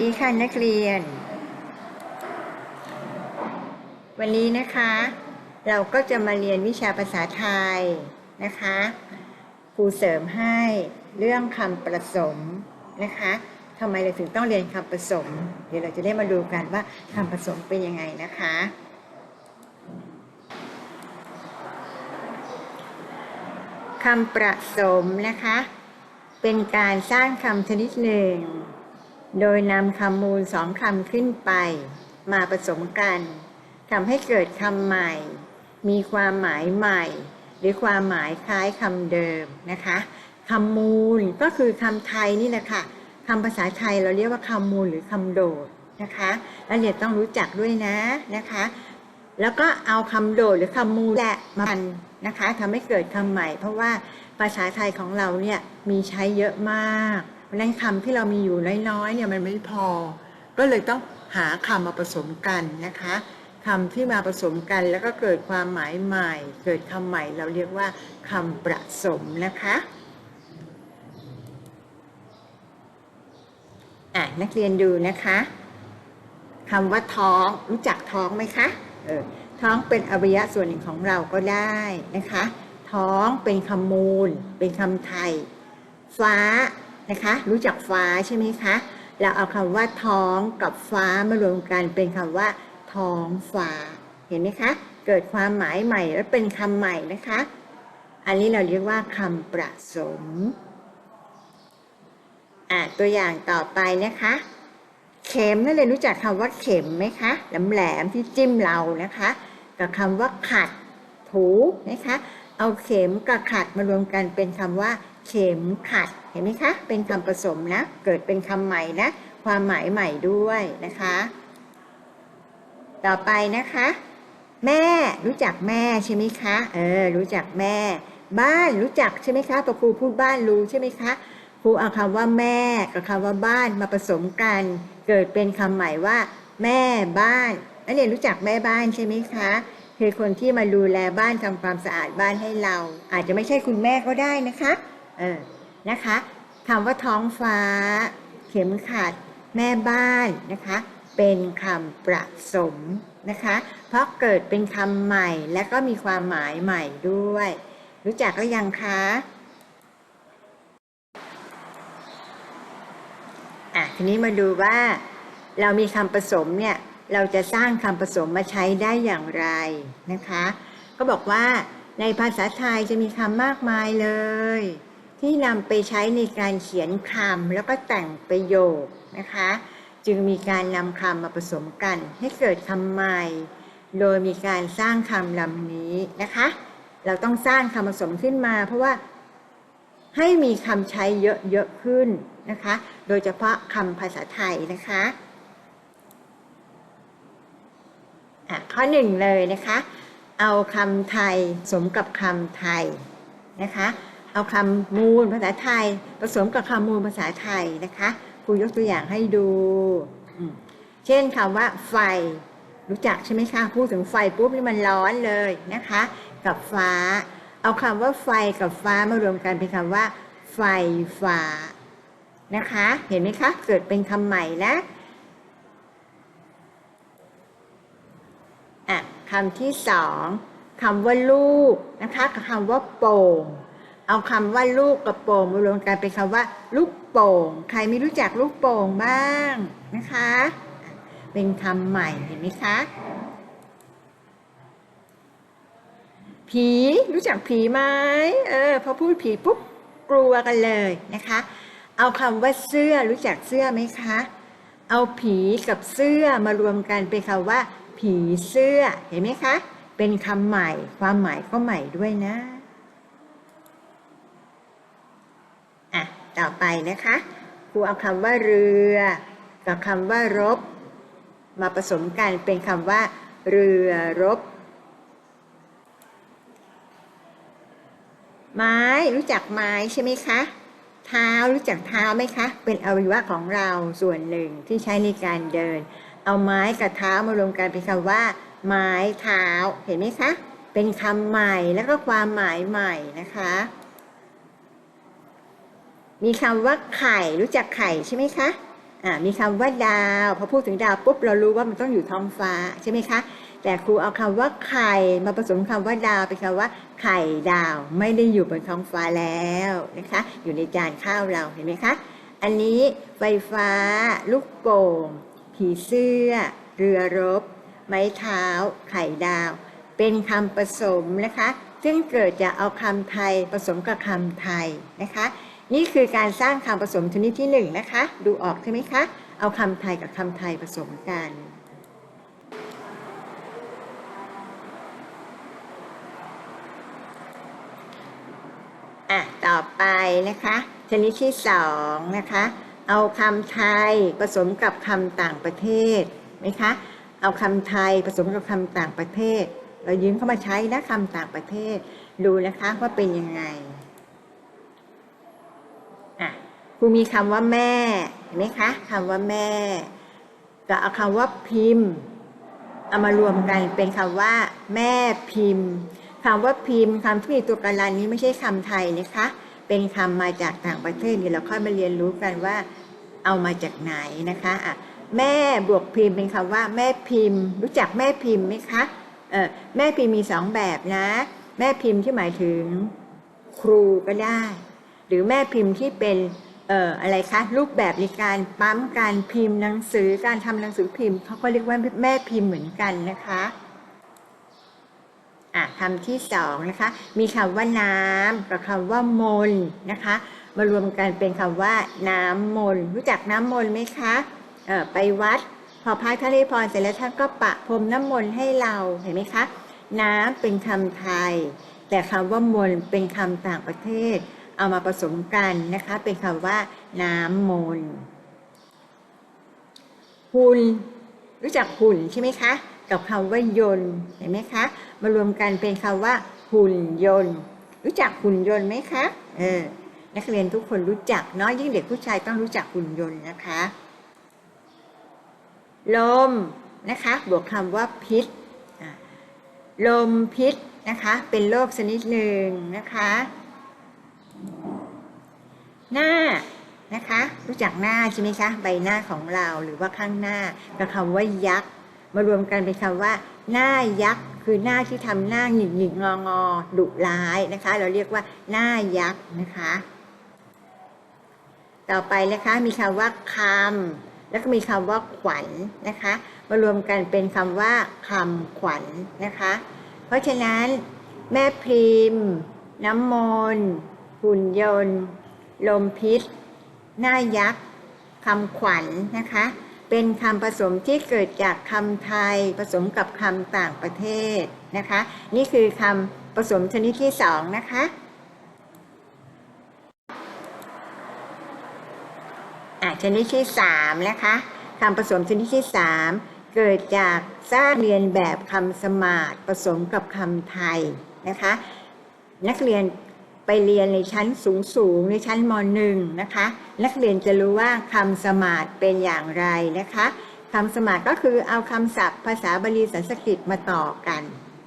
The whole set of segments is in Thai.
ดีค่ะนักเรียน วันนี้นะคะ เราก็จะมาเรียนวิชาภาษาไทยนะคะครูเสริมให้เรื่องคำประสมนะคะทำไมเราถึงต้องเรียนคำผสม เดี๋ยวเราจะได้มาดูกันว่าคำผสมเป็นยังไงนะคะ คำประสมนะคะ เป็นการสร้างคำชนิดหนึ่ง โดยนำคำมูลสองคำขึ้นไป มาผสมกันทำให้เกิดคำใหม่ มีความหมายใหม่ หรือความหมายคล้ายคำเดิมนะคะคำมูลก็คือคำไทยนี่แหละค่ะคำภาษาไทยเราเรียกว่าคำมูลหรือคำโดดนะคะแล้วเรียนต้องรู้จักด้วยนะนะคะ แล้วก็เอาคำโดดหรือคำมูลแหละมาพันนะคะทำให้เกิดคำใหม่ เพราะว่าภาษาไทยของเราเนี่ยมีใช้เยอะมาก เพราะนั้นคำที่เรามีอยู่น้อยๆเนี่ยมันไม่พอ ก็เลยต้องหาคำมาผสมกันนะคะคำที่มาผสมกันแล้วก็เกิดความหมายใหม่ เกิดคำใหม่เราเรียกว่าคำประสมนะคะอะนักเรียนดูนะคะคำว่าท้องรู้จักท้องไหมคะเออท้องเป็นอวัยวะส่วนหนึ่งของเราก็ได้นะคะ ท้องเป็นคำมูล เป็นคำไทย ฟ้า นะคะ รู้จักฟ้าใช่ไหมคะ เราเอาคำว่าท้องกับฟ้ามารวมกันเป็นคำว่า ท้องฟ้า เห็นไหมคะ เกิดความหมายใหม่แล้วเป็นคำใหม่นะคะ อันนี้เราเรียกว่าคำประสมอะตัวอย่างต่อไปนะคะ เข็มนั่นเลยรู้จักคำว่าเข็มไหมคะแหลมๆที่จิ้มเรานะคะ กับคำว่าขัดถูนะคะ เอาเข็มกับขัดมารวมกันเป็นคำว่า เข็มขัด ห็นไหมคะ เป็นคำผสมนะ เกิดเป็นคำใหม่นะ ความหมายใหม่ด้วยนะคะ ต่อไปนะคะ แม่รู้จักแม่ใช่ไหมคะ เออ รู้จักแม่ บ้านรู้จักใช่ไหมคะพอครูพูดบ้านรู้ใช่ไหมคะ ครูเอาคำว่าแม่กับคำว่าบ้านมาผสมกัน เกิดเป็นคำใหม่ว่า แม่บ้านนักเรียนรู้จักแม่บ้านใช่ไหมคะคือคนที่มาดูแลบ้านทำความสะอาดบ้านให้เรา อาจจะไม่ใช่คุณแม่ก็ได้นะคะ เออ นะคะคำว่าท้องฟ้า เข็มขัด แม่บ้านนะคะ เป็นคำประสมนะคะ เพราะเกิดเป็นคำใหม่และก็มีความหมายใหม่ด้วย รู้จักหรือยังคะอะทีนี้มาดูว่า เรามีคำผสมเนี่ยเราจะสร้างคำผสมมาใช้ได้อย่างไรนะคะ ก็บอกว่าในภาษาไทยจะมีคำมากมายเลย ที่นำไปใช้ในการเขียนคำแล้วก็แต่งประโยคนะคะ จึงมีการนำคำมาผสมกัน ให้เกิดคำใหม่ โดยมีการสร้างคำลำนี้นะคะ เราต้องสร้างคำผสมขึ้นมา เพราะว่าให้มีคำใช้เยอะๆขึ้นนะคะ โดยเฉพาะคำภาษาไทยนะคะะข้อหนึ่งเลยนะคะ เอาคำไทยสมกับคำไทยนะคะ เอาคำมูลภาษาไทย ผสมกับคำมูลภาษาไทยนะคะครูยกตัวอย่างให้ดู เช่นคำว่า ไฟ รู้จักใช่ไหมคะพูดถึงไฟปุ๊บนี่มันร้อนเลยนะคะ กับฟ้า เอาคำว่าไฟกับฟ้ามารวมกันเป็นคำว่า ไฟฟ้านะคะ เห็นไหมคะ เกิดเป็นคำใหม่นะอะคำที่สองคำว่าลูกนะคะกับคำว่าโป่ง เอาคำว่าลูกกับโป่งมารวมกันเป็นคำว่า ลูกโป่ง ใครไม่รู้จักลูกโป่งบ้างนะคะ เป็นคำใหม่เห็นไหมคะ ผีรู้จักผีไหมเออพอพูดผีปุ๊บกลัวกันเลยนะคะ เอาคำว่าเสื้อรู้จักเสื้อไหมคะ เอาผีกับเสื้อมารวมกันเป็นคำว่า ผีเสื้อเห็นไหมคะ เป็นคำใหม่ ความหมายก็ใหม่ด้วยนะ อะ ต่อไปนะคะครูเอาคำว่าเรือ กับคำว่ารบ มาผสมกันเป็นคำว่า เรือรบ ไม้รู้จักไม้ใช่ไหมคะ เท้ารู้จักเท้าไหมคะ เป็นอวัยวะของเราส่วนหนึ่งที่ใช้ในการเดิน เอาไม้กับเท้ามารวมกันเป็นคำว่า ไม้เท้าเห็นไหมคะ เป็นคำใหม่แล้วก็ความหมายใหม่นะคะ มีคำว่าไข่รู้จักไข่ใช่ไหมคะอ่ามีคำว่าดาวพอพูดถึงดาวปุ๊บเรารู้ว่ามันต้องอยู่ท้องฟ้าใช่ไหมคะ แต่ครูเอาคำว่าไข่มาผสมคำว่าดาวเป็นคำว่าไข่ดาวไม่ได้อยู่บนท้องฟ้าแล้วนะคะ อยู่ในจานข้าวเราเห็นไหมคะ อันนี้ไฟฟ้า ลูกโป่งผีเสื้อ เรือรบ ไม้เท้า ไข่ดาว เป็นคำผสมนะคะ ซึ่งเกิดจากเอาคำไทยผสมกับคำไทยนะคะ นี่คือการสร้างคำผสมชนิดที่หนึ่งนะคะ ดูออกใช่ไหมคะ เอาคำไทยกับคำไทยผสมกัน อะ ต่อไปนะคะ ชนิดที่สองนะคะ เอาคำไทยผสมกับคำต่างประเทศไหมคะ เอาคำไทยผสมกับคำต่างประเทศ เรายืมเข้ามาใช้นะคำต่างประเทศ ดูนะคะว่าเป็นยังไง อะครูมีคำว่าแม่เห็นไหมคะคำว่าแม่ก็เอาคำว่าพิมพ์เอามารวมกันเป็นคำว่า แม่พิมพ์คำว่าพิมพ์คำที่มีตัวการันนี้ไม่ใช่คำไทยนะคะ เป็นคำมาจากต่างประเทศเดี๋ยวเราค่อยมาเรียนรู้กันว่า เอามาจากไหนนะคะอะแม่บวกพิมพ์เป็นคำว่า แม่พิมพ์ รู้จักแม่พิมพ์ไหมคะเออแม่พิมพ์มีสองแบบนะ แม่พิมพ์ที่หมายถึงครูก็ได้ หรือแม่พิมพ์ที่เป็นเอ่ออะไรคะรูปแบบในการปั๊มการพิมพ์หนังสือการทำหนังสือพิมพ์เขาก็เรียกว่าแม่พิมพ์เหมือนกันนะคะอะคำที่สองนะคะมีคำว่าน้ำกับคำว่ามนนะคะ มารวมกันเป็นคำว่าน้ำมนรู้จักน้ำมนต์ไหมคะเออไปวัด พอพระท่านให้พรเสร็จแล้วท่านก็ปะพรมน้ำมนต์ให้เราเห็นไหมคะ น้ำเป็นคำไทย แต่คำว่ามนเป็นคำต่างประเทศ เอามาผสมกันนะคะ เป็นคำว่าน้ำมนต์หุ่นรู้จักหุ่นใช่ไหมคะ กับคำว่ายนต์เห็นไหมคะ มารวมกันเป็นคำว่า หุ่นยนต์ รู้จักหุ่นยนต์ไหมคะเออนักเรียนทุกคนรู้จักเนาะยิ่งเด็กผู้ชายต้องรู้จักหุ่นยนต์นะคะลมนะคะ บวกคำว่าพิษลมพิษนะคะ เป็นโรคชนิดหนึ่งนะคะ หน้านะคะ รู้จักหน้าใช่ไหมคะใบหน้าของเราหรือว่าข้างหน้ากับคำว่ายักษ์มารวมกันเป็นคำว่า หน้ายักษ์คือหน้าที่ทำหน้าหงิกหงิกงองอดุร้ายนะคะ เราเรียกว่าหน้ายักษ์นะคะ ต่อไปนะคะมีคำว่าคำแล้วก็มีคำว่าขวัญนะคะ มารวมกันเป็นคำว่าคำขวัญนะคะ เพราะฉะนั้น แม่พิมพ์ น้ำมนต์หุ่นยนต์ ลมพิษ หน้ายักษ์คำขวัญนะคะ เป็นคำผสมที่เกิดจากคำไทยผสมกับคำต่างประเทศนะคะ นี่คือคำผสมชนิดที่สองนะคะอะชนิดที่สามนะคะคำผสมชนิดที่สามเกิดจากสร้างเรียนแบบคำสมาร์ทผสมกับคำไทยนะคะ นักเรียน ไปเรียนในชั้นสูงสูงๆในชั้นมหนึ่งนะคะ นักเรียนจะรู้ว่าคำสมาร์ทเป็นอย่างไรนะคะคำสมาร์ทก็คือเอาคำศัพท์ภาษาบาลีสันสกฤตมาต่อกัน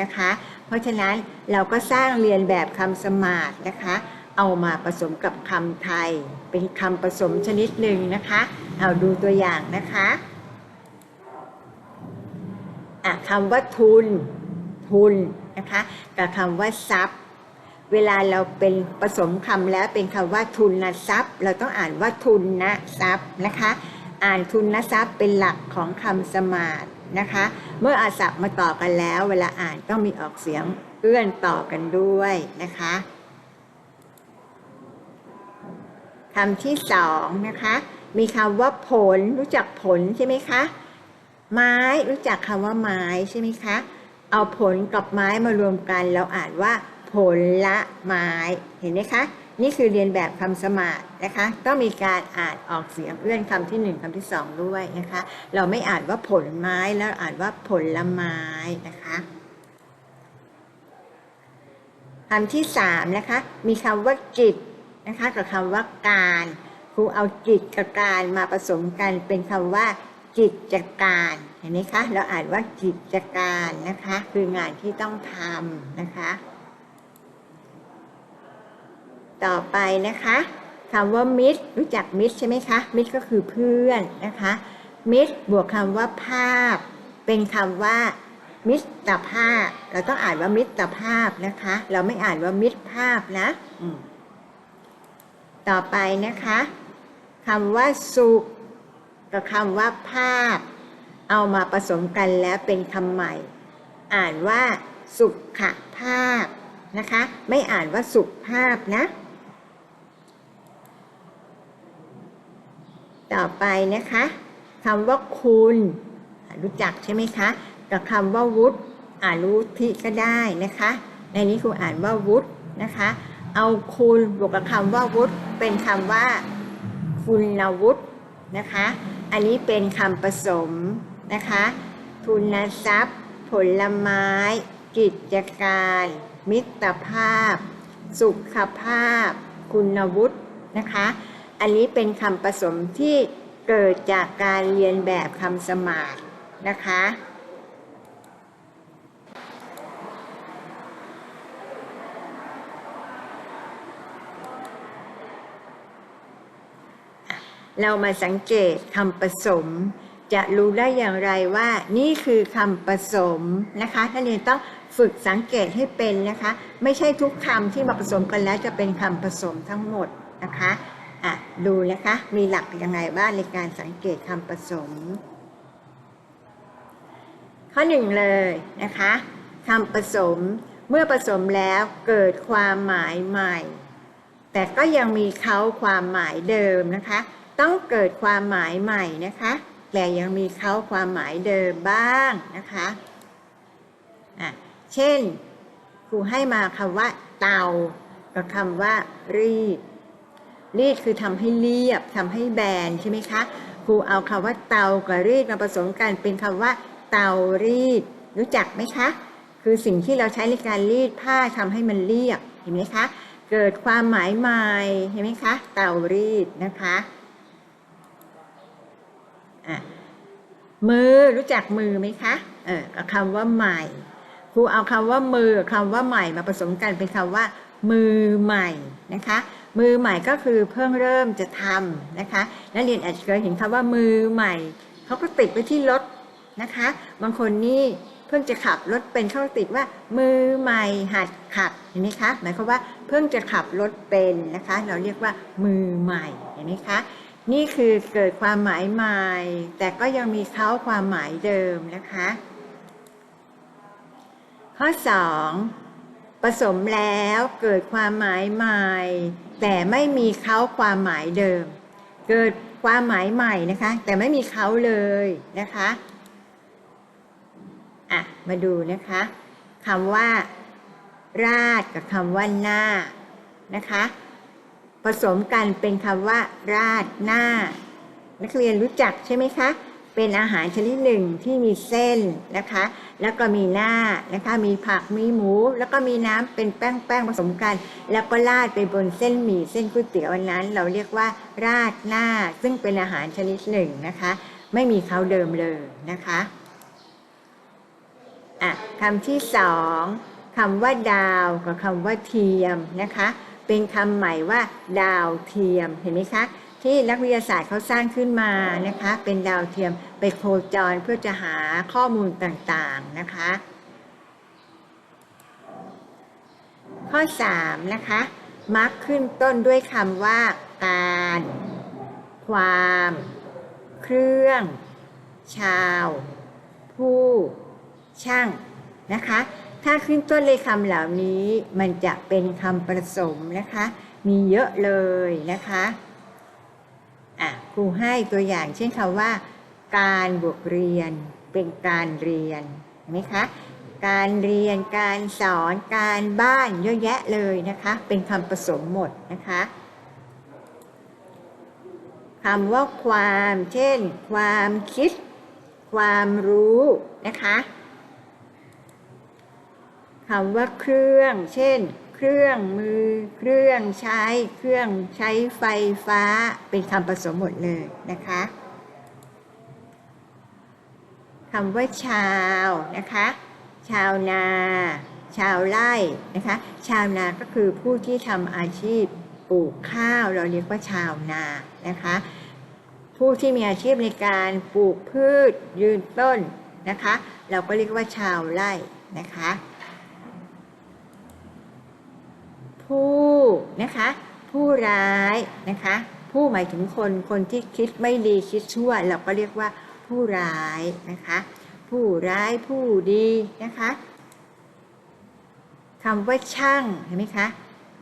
นะคะ เพราะฉะนั้นเราก็สร้างเรียนแบบคำสมาร์ทนะคะ เอามาผสมกับคำไทย เป็นคำผสมชนิดหนึ่งนะคะ เอาดูตัวอย่างนะคะะคำว่าทุน ทุนนะคะ กับคำว่าทรัพย์ เวลาเราเป็นผสมคำแล้วเป็นคำว่าทุนนะทรัพย์ เราต้องอ่านว่าทุนนะทรัพย์นะคะ อ่านทุนนะทรัพย์เป็นหลักของคำสมาร์ทนะคะ เมื่ออาศัพท์มาต่อกันแล้ว เวลาอ่านต้องมีออกเสียงเอื้อนต่อกันด้วยนะคะคำที่สองนะคะ มีคำว่าผลรู้จักผลใช่ไหมคะ ไม้รู้จักคำว่าไม้ใช่ไหมคะ เอาผลกับไม้มารวมกัน เราอ่านว่า ผลละไม้เห็นไหมคะ นี่คือเรียนแบบคำสมาร์ทนะคะต้องมีการอ่านออกเสียงเอื้อนคำที่หนึ่งคำที่สองด้วยนะคะ เราไม่อ่านว่าผลไม้แล้วอ่านว่าผลละไม้นะคะคำที่สามนะคะ มีคำว่าจิตนะคะกับคำว่าการครูเอาจิตกับการมาผสมกันเป็นคำว่าจิตจการเห็นไหมคะ เราอ่านว่าจิตจการนะคะ คืองานที่ต้องทำนะคะ ต่อไปนะคะคำว่ามิตรรู้จักมิตรใช่ไหมคะมิตรก็คือเพื่อนนะคะมิตรบวกคำว่าภาพ เป็นคำว่า มิตรภาพ เราต้องอ่านว่ามิตรภาพนะคะ เราไม่อ่านว่ามิตรภาพนะอืมต่อไปนะคะคำว่าสุขกับคำว่าภาพ เอามาผสมกันแล้วเป็นคำใหม่ อ่านว่าสุขภาพนะคะ ไม่อ่านว่าสุภาพนะ ต่อไปนะคะคำว่าคุณรู้จักใช่ไหมคะกับคำว่าวุฒิอ่านวุฒิก็ได้นะคะ ในนี้ครูอ่านว่าวุฒินะคะ เอาคุณบวกกับคำว่าวุฒิเป็นคำว่าคุณวุฒินะคะ อันนี้เป็นคำผสมนะคะ ทุนทรัพย์ ผลไม้ กิจการ มิตรภาพ สุขภาพ คุณวุฒินะคะ อันนี้เป็นคำผสมที่เกิดจากการเรียนแบบคำสมาธินะคะ เรามาสังเกตคำผสม จะรู้ได้อย่างไรว่านี่คือคำผสมนะคะท่านเรียนต้องฝึกสังเกตให้เป็นนะคะ ไม่ใช่ทุกคำที่มาผสมกันแล้วจะเป็นคำผสมทั้งหมดนะคะ ดูนะคะ มีหลักยังไงบ้างในการสังเกตคำผสม ข้อหนึ่งเลยนะคะคำผสมเมื่อผสมแล้วเกิดความหมายใหม่ แต่ก็ยังมีเขาความหมายเดิมนะคะ ต้องเกิดความหมายใหม่นะคะ แต่ยังมีเขาความหมายเดิมบ้างนะคะอะเช่นครูให้มาคำว่าเตากับคำว่ารีด รีดคือทำให้เรียบทำให้แบนใช่ไหมคะครูเอาคำว่าเตากับรีดมาผสมกันเป็นคำว่า เตารีด รู้จักไหมคะ คือสิ่งที่เราใช้ในการรีดผ้าทำให้มันเรียบเห็นไหมคะ เกิดความหมายใหม่เห็นไหมคะ เตารีดนะคะอะมือรู้จักมือไหมคะเออคำว่าใหม่ครูเอาคำว่ามือกับคำว่าใหม่มาผสมกันเป็นคำว่า มือใหม่นะคะ มือใหม่ก็คือเพิ่งเริ่มจะทำนะคะนักเรียนอาจจะเคยเห็นคำว่ามือใหม่เขาก็ติดไว้ที่รถนะคะ บางคนนี่เพิ่งจะขับรถเป็นเขาติดว่า มือใหม่หัดขับเห็นไหมคะหมายความว่าเพิ่งจะขับรถเป็นนะคะ เราเรียกว่ามือใหม่เห็นไหมคะนี่คือเกิดความหมายใหม่ แต่ก็ยังมีเขาความหมายเดิมนะคะ ข้อ 2 ผสมแล้วเกิดความหมายใหม่ แต่ไม่มีเขาความหมายเดิม เกิดความหมายใหม่นะคะ แต่ไม่มีเขาเลยนะคะอะมาดูนะคะคำว่า ราดกับคำว่าหน้านะคะ ผสมกันเป็นคำว่า ราดหน้า นักเรียนรู้จักใช่ไหมคะ เป็นอาหารชนิดหนึ่งที่มีเส้นนะคะ แล้วก็มีหน้านะคะ มีผักมีหมู แล้วก็มีน้ำเป็นแป้งแป้งผสมกัน แล้วก็ราดไปบนเส้นหมี่เส้นก๋วยเตี๋ยวนั้น เราเรียกว่าราดหน้า ซึ่งเป็นอาหารชนิดหนึ่งนะคะ ไม่มีเขาเดิมเลยนะคะอะคำที่สองคำว่าดาวกับคำว่าเทียมนะคะ เป็นคำใหม่ว่า ดาวเทียมเห็นไหมคะ ที่นักวิทยาศาสตร์เขาสร้างขึ้นมานะคะ เป็นดาวเทียมไปโคจรเพื่อจะหาข้อมูลต่างๆนะคะ ข้อ 3 นะคะ มักขึ้นต้นด้วยคำว่าการ ความ เครื่อง ชาว ผู้ ช่างนะคะ ถ้าขึ้นต้นเลยคำเหล่านี้มันจะเป็นคำผสมนะคะ มีเยอะเลยนะคะ อะครูให้ตัวอย่างเช่นคำว่า การบวกเรียนเป็นการเรียนเห็นไหมคะการเรียนการสอนการบ้านเยอะแยะเลยนะคะ เป็นคำผสมหมดนะคะคำว่าความเช่น ความคิด ความรู้นะคะคำว่าเครื่อง เช่น เครื่องมือ เครื่องใช้ เครื่องใช้ไฟฟ้า เป็นคำผสมหมดเลยนะคะคำว่าชาวนะคะ ชาวนา ชาวไร่นะคะ ชาวนาก็คือผู้ที่ทำอาชีพปลูกข้าวเราเรียกว่าชาวนานะคะ ผู้ที่มีอาชีพในการปลูกพืชยืนต้นนะคะ เราก็เรียกว่าชาวไร่นะคะ ผู้นะคะ ผู้ร้ายนะคะ ผู้หมายถึงคนคนที่คิดไม่ดีคิดชั่ว เราก็เรียกว่าผู้ร้ายนะคะ ผู้ร้ายผู้ดีนะคะคำว่าช่างเห็นไหมคะ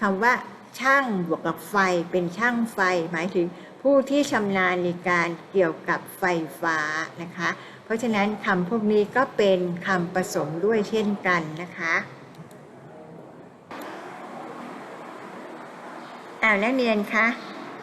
คำว่าช่างบวกกับไฟเป็นช่างไฟ หมายถึงผู้ที่ชำนาญในการเกี่ยวกับไฟฟ้านะคะ เพราะฉะนั้นคำพวกนี้ก็เป็นคำผสมด้วยเช่นกันนะคะาวนักเรียนคะ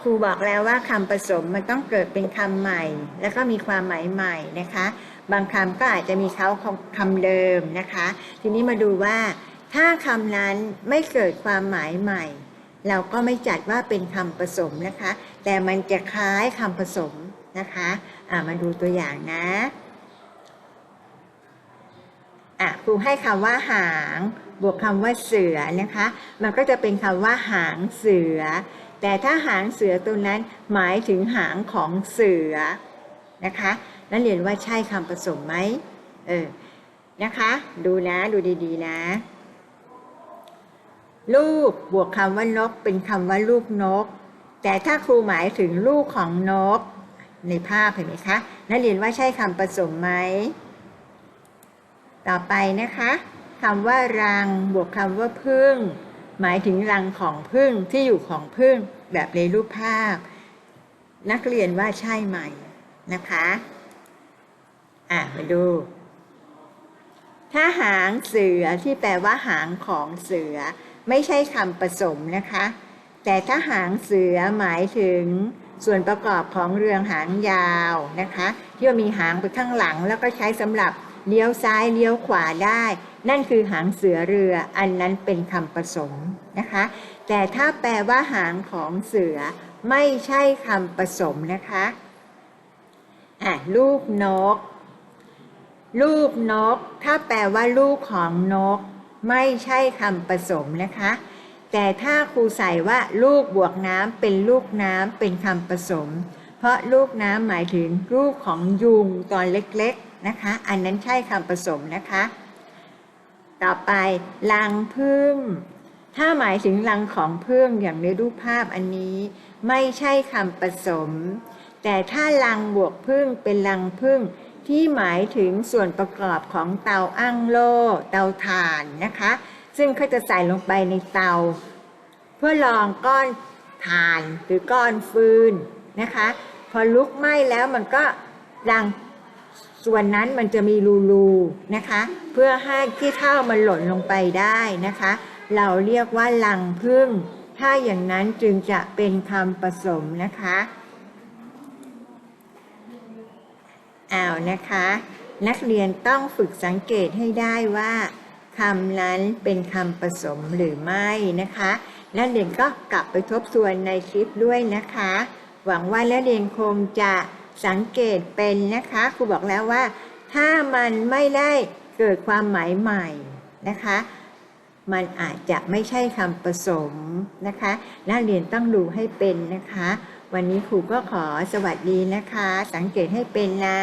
ครูบอกแล้วว่าคำผสมมันต้องเกิดเป็นคำใหม่ แล้วก็มีความหมายใหม่นะคะ บางคำก็อาจจะมีเขาคำเดิมนะคะ ทีนี้มาดูว่า ถ้าคำนั้นไม่เกิดความหมายใหม่ เราก็ไม่จัดว่าเป็นคำผสมนะคะ แต่มันจะคล้ายคำผสมนะคะอ่ามาดูตัวอย่างนะอะครูให้คำว่าหาง บวกคำว่าเสือนะคะ มันก็จะเป็นคำว่าหางเสือ แต่ถ้าหางเสือตัวนั้นหมายถึงหางของเสือนะคะนักเรียนว่าใช่คำผสมไหมเออนะคะ ดูนะดูดีๆนะ ลูกบวกคำว่านกเป็นคำว่าลูกนก แต่ถ้าครูหมายถึงลูกของนก ในภาพเห็นไหมคะนักเรียนว่าใช่คำผสมไหมต่อไปนะคะ คำว่ารังบวกคำว่าพึ่ง หมายถึงรังของพึ่งที่อยู่ของพึ่งแบบในรูปภาพ นักเรียนว่าใช่ไหมนะคะ อะมาดู ถ้าหางเสือที่แปลว่าหางของเสือ ไม่ใช่คำผสมนะคะ แต่ถ้าหางเสือหมายถึงส่วนประกอบของเรืองหางยาวนะคะ ที่มีหางไปข้างหลังแล้วก็ใช้สำหรับเลี้ยวซ้ายเลี้ยวขวาได้ นั่นคือหางเสือเรืออันนั้นเป็นคำผสมนะคะ แต่ถ้าแปลว่าหางของเสือไม่ใช่คำผสมนะคะอะลูกนก ลูกนก ถ้าแปลว่าลูกของนก ไม่ใช่คำผสมนะคะ แต่ถ้าครูใส่ว่าลูกบวกน้ำเป็นลูกน้ำเป็นคำผสม เพราะลูกน้ำหมายถึงลูกของยุงตอนเล็กๆนะคะ อันนั้นใช่คำผสมนะคะ ต่อไปลังพึ่ง ถ้าหมายถึงรังของพึ่งอย่างในรูปภาพอันนี้ ไม่ใช่คำผสม แต่ถ้ารังบวกพึ่งเป็นรังพึ่งที่หมายถึงส่วนประกอบของเตาอั้งโล่เตาถ่านนะคะ ซึ่งเขาจะใส่ลงไปในเตา เพื่อรองก้อนถ่านหรือก้อนฟืนนะคะ พอลุกไหม้แล้วมันก็รัง ส่วนนั้นมันจะมีรูๆนะคะ เพื่อให้ขี้เถ้ามันหล่นลงไปได้นะคะ เราเรียกว่าลังพึ่ง ถ้าอย่างนั้นจึงจะเป็นคำผสมนะคะอ้าวนะคะ นักเรียนต้องฝึกสังเกตให้ได้ว่าคำนั้นเป็นคำผสมหรือไม่นะคะนักเรียนก็กลับไปทบทวนในคลิปด้วยนะคะ หวังว่านักเรียนคงจะ สังเกตเป็นนะคะครูบอกแล้วว่า ถ้ามันไม่ได้เกิดความหมายใหม่นะคะ มันอาจจะไม่ใช่คำผสมนะคะ นักเรียนต้องดูให้เป็นนะคะ วันนี้ครูก็ขอสวัสดีนะคะ สังเกตให้เป็นนะ